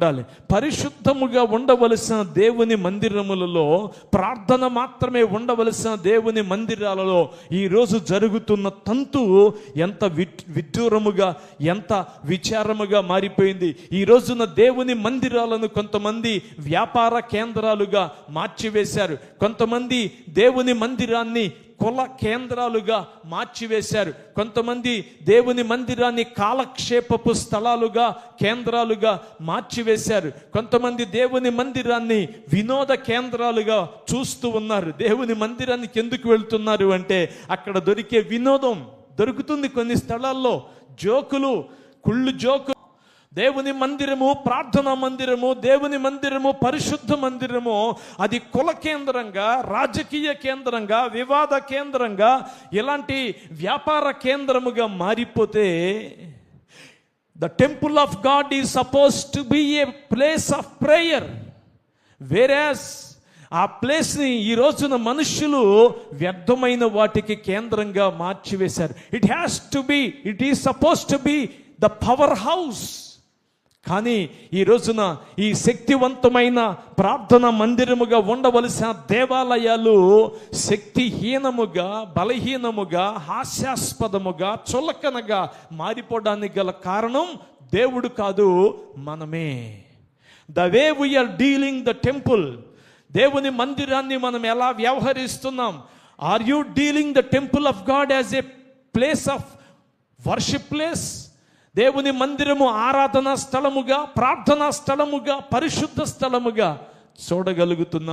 ఉండాలి. పరిశుద్ధముగా ఉండవలసిన దేవుని మందిరములలో ప్రార్థన మాత్రమే ఉండవలసిన దేవుని మందిరాలలో ఈరోజు జరుగుతున్న తంతు ఎంత వి- విడ్డూరముగా ఎంత విచారముగా మారిపోయింది. ఈ రోజున దేవుని మందిరాలను కొంతమంది వ్యాపార కేంద్రాలుగా మార్చివేశారు. కొంతమంది దేవుని మందిరాన్ని కుల కేంద్రాలుగా మార్చివేశారు. కొంతమంది దేవుని మందిరాన్ని కాలక్షేపపు స్థలాలుగా కేంద్రాలుగా మార్చివేశారు. కొంతమంది దేవుని మందిరాన్ని వినోద కేంద్రాలుగా చూస్తూ ఉన్నారు. దేవుని మందిరానికి ఎందుకు వెళ్తున్నారు అంటే అక్కడ దొరికే వినోదం దొరుకుతుంది కొన్ని స్థలాల్లో. జోకులు కుళ్ళు జోకులు దేవుని మందిరము ప్రార్థనా మందిరము దేవుని మందిరము పరిశుద్ధ మందిరము అది కుల కేంద్రంగా రాజకీయ కేంద్రంగా వివాద కేంద్రంగా ఇలాంటి వ్యాపార కేంద్రముగా మారిపోతే the temple of God is suppose to be a place of prayer whereas ఆ ప్లేస్ని ఈ రోజున మనుషులు వ్యర్థమైన వాటికి కేంద్రంగా మార్చివేశారు. It has to be it is suppose to be the power house కానీ ఈ రోజున ఈ శక్తివంతమైన ప్రార్థన మందిరముగా ఉండవలసిన దేవాలయాలు శక్తిహీనముగా బలహీనముగా హాస్యాస్పదముగా చులకనగా మారిపోవడానికి గల కారణం దేవుడు కాదు మనమే. The way we are dealing the temple దేవుని మందిరాన్ని మనం ఎలా వ్యవహరిస్తున్నాం? Are you dealing the temple of God as a place of worship place దేవుని మందిరము ఆరాధనా స్థలముగా ప్రార్థనా స్థలముగా పరిశుద్ధ స్థలముగా చూడగలుగుతున్నాం.